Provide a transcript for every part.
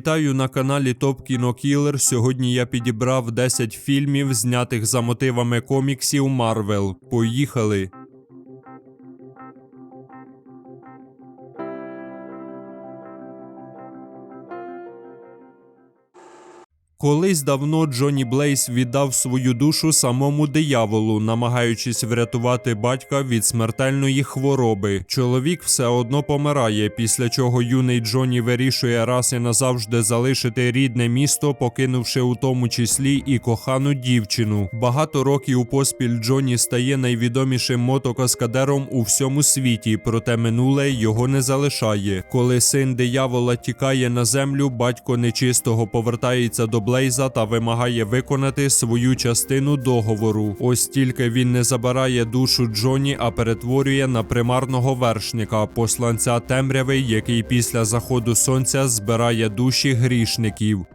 Вітаю на каналі Топ Кіно Кілер. Сьогодні я підібрав 10 фільмів, знятих за мотивами коміксів Марвел. Поїхали! Колись давно Джонні Блейс віддав свою душу самому дияволу, намагаючись врятувати батька від смертельної хвороби. Чоловік все одно помирає, після чого юний Джонні вирішує раз і назавжди залишити рідне місто, покинувши у тому числі і кохану дівчину. Багато років поспіль Джонні стає найвідомішим мотокаскадером у всьому світі, проте минуле його не залишає. Коли син диявола тікає на землю, батько нечистого повертається до Блейза та вимагає виконати свою частину договору. Ось тільки він не забирає душу Джоні, а перетворює на примарного вершника, посланця темряви, який після заходу сонця збирає душі грішників.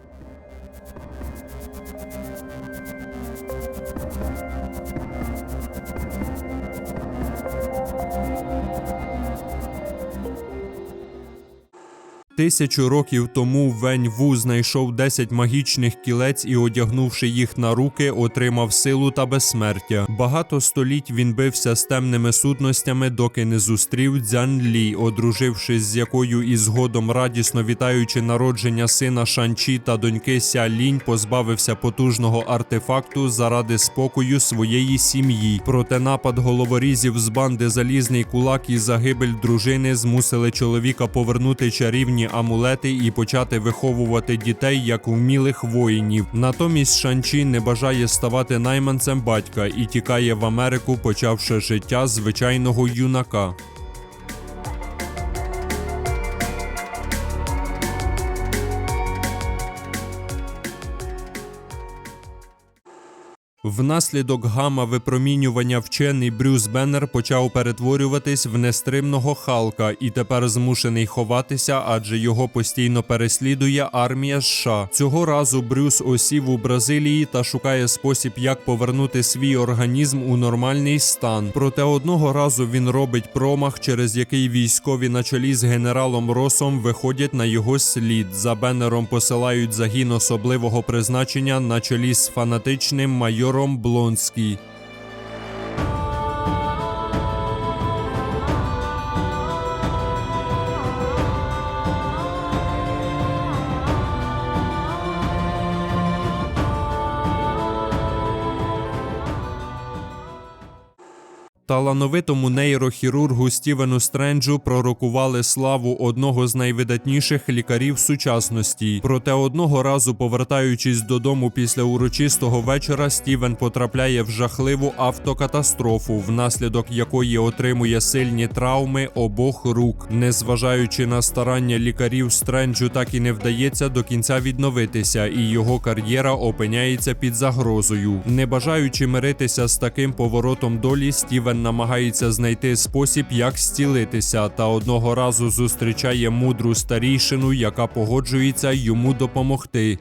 Тисячу років тому Вень Ву знайшов 10 магічних кілець і, одягнувши їх на руки, отримав силу та безсмертя. Багато століть він бився з темними сутностями, доки не зустрів Дзян Лі, одружившись з якою і згодом радісно вітаючи народження сина Шанчі та доньки Ся Лінь, позбавився потужного артефакту заради спокою своєї сім'ї. Проте напад головорізів з банди Залізний кулак і загибель дружини змусили чоловіка повернути чарівні амулети і почати виховувати дітей як вмілих воїнів. Натомість Шанчі не бажає ставати найманцем батька і тікає в Америку, почавши життя звичайного юнака. Внаслідок гама випромінювання вчений Брюс Беннер почав перетворюватись в нестримного Халка і тепер змушений ховатися, адже його постійно переслідує армія США. Цього разу Брюс осів у Бразилії та шукає спосіб, як повернути свій організм у нормальний стан. Проте одного разу він робить промах, через який військові на чолі з генералом Росом виходять на його слід. За Беннером посилають загін особливого призначення на чолі з фанатичним майором Блонський. Талановитому нейрохірургу Стівену Стренджу пророкували славу одного з найвидатніших лікарів сучасності. Проте одного разу, повертаючись додому після урочистого вечора, Стівен потрапляє в жахливу автокатастрофу, внаслідок якої отримує сильні травми обох рук. Незважаючи на старання лікарів, Стренджу так і не вдається до кінця відновитися, і його кар'єра опиняється під загрозою. Не бажаючи миритися з таким поворотом долі, Стівен намагається знайти спосіб, як зцілитися, та одного разу зустрічає мудру старійшину, яка погоджується йому допомогти.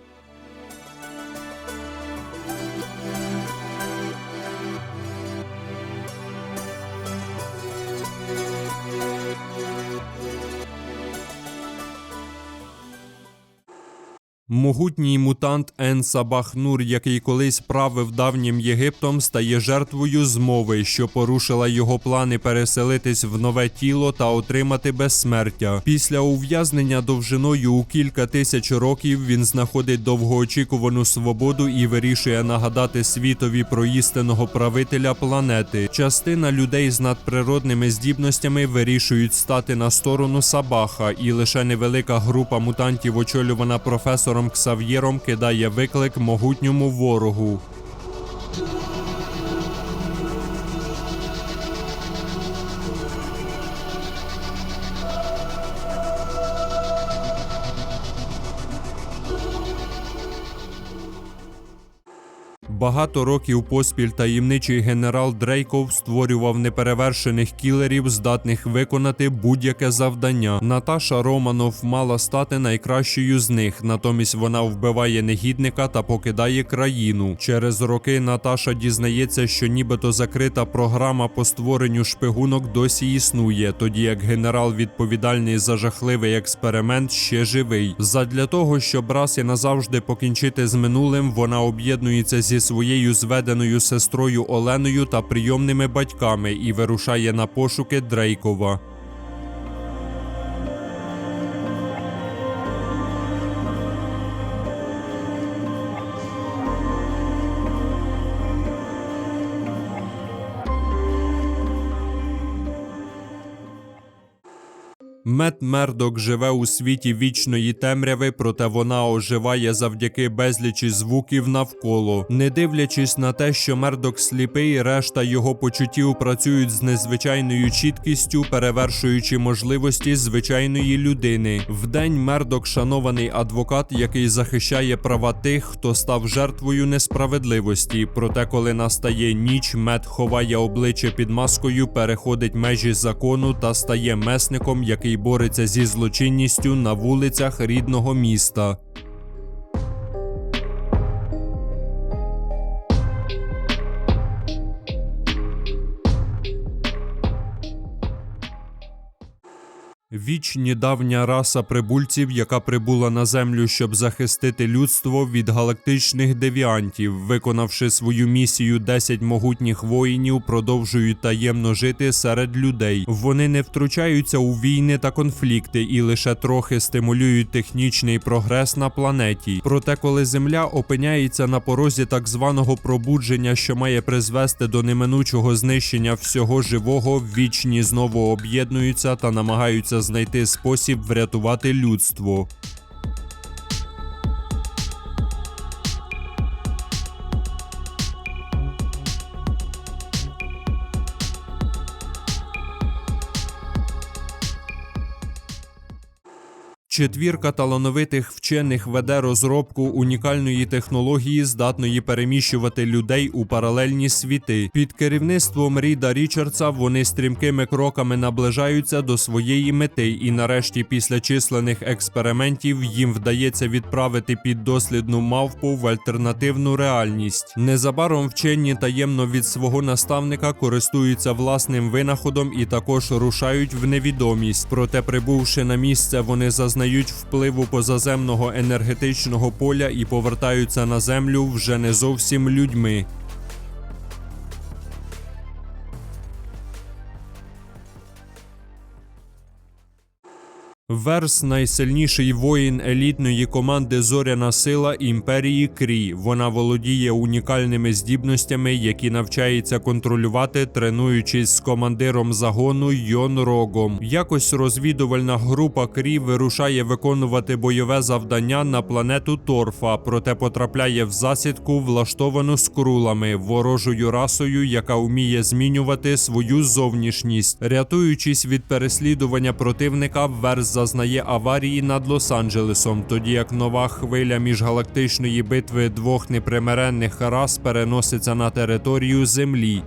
Могутній мутант Ен Сабахнур, який колись правив давнім Єгиптом, стає жертвою змови, що порушила його плани переселитись в нове тіло та отримати безсмертя. Після ув'язнення довжиною у кілька тисяч років він знаходить довгоочікувану свободу і вирішує нагадати світові про істинного правителя планети. Частина людей з надприродними здібностями вирішують стати на сторону Сабаха, і лише невелика група мутантів, очолювана професором Ксав'єром, кидає виклик могутньому ворогу. Багато років поспіль таємничий генерал Дрейков створював неперевершених кілерів, здатних виконати будь-яке завдання. Наташа Романов мала стати найкращою з них, натомість вона вбиває негідника та покидає країну. Через роки Наташа дізнається, що нібито закрита програма по створенню шпигунок досі існує, тоді як генерал відповідальний за жахливий експеримент ще живий. Задля того, щоб раз і назавжди покінчити з минулим, вона об'єднується зі своєю зведеною сестрою Оленою та прийомними батьками і вирушає на пошуки Дрейкова. Мет Мердок живе у світі вічної темряви, проте вона оживає завдяки безлічі звуків навколо. Не дивлячись на те, що Мердок сліпий, решта його почуттів працюють з незвичайною чіткістю, перевершуючи можливості звичайної людини. Вдень Мердок шанований адвокат, який захищає права тих, хто став жертвою несправедливості. Проте, коли настає ніч, Мет ховає обличчя під маскою, переходить межі закону та стає месником, який бореться зі злочинністю на вулицях рідного міста. Вічні давня раса прибульців, яка прибула на землю, щоб захистити людство від галактичних девіантів, виконавши свою місію 10 могутніх воїнів, продовжують таємно жити серед людей. Вони не втручаються у війни та конфлікти і лише трохи стимулюють технічний прогрес на планеті. Проте, коли Земля опиняється на порозі так званого пробудження, що має призвести до неминучого знищення всього живого, вічні знову об'єднуються та намагаються знайти спосіб врятувати людство. Четвірка талановитих вчених веде розробку унікальної технології, здатної переміщувати людей у паралельні світи. Під керівництвом Ріда Річардса вони стрімкими кроками наближаються до своєї мети, і нарешті, після численних експериментів, їм вдається відправити піддослідну мавпу в альтернативну реальність. Незабаром вчені таємно від свого наставника користуються власним винаходом і також рушають в невідомість. Проте, прибувши на місце, вони зазнають впливу позаземного енергетичного поля і повертаються на землю вже не зовсім людьми. Верс найсильніший воїн елітної команди Зоряна сила імперії Крі. Вона володіє унікальними здібностями, які навчається контролювати, тренуючись з командиром загону Йон Рогом. Якось розвідувальна група Крі вирушає виконувати бойове завдання на планету Торфа, проте потрапляє в засідку, влаштовану скрулами, ворожою расою, яка вміє змінювати свою зовнішність. Рятуючись від переслідування противника, Верс зазнає аварії над Лос-Анджелесом, тоді як нова хвиля міжгалактичної битви двох непримиренних рас переноситься на територію Землі.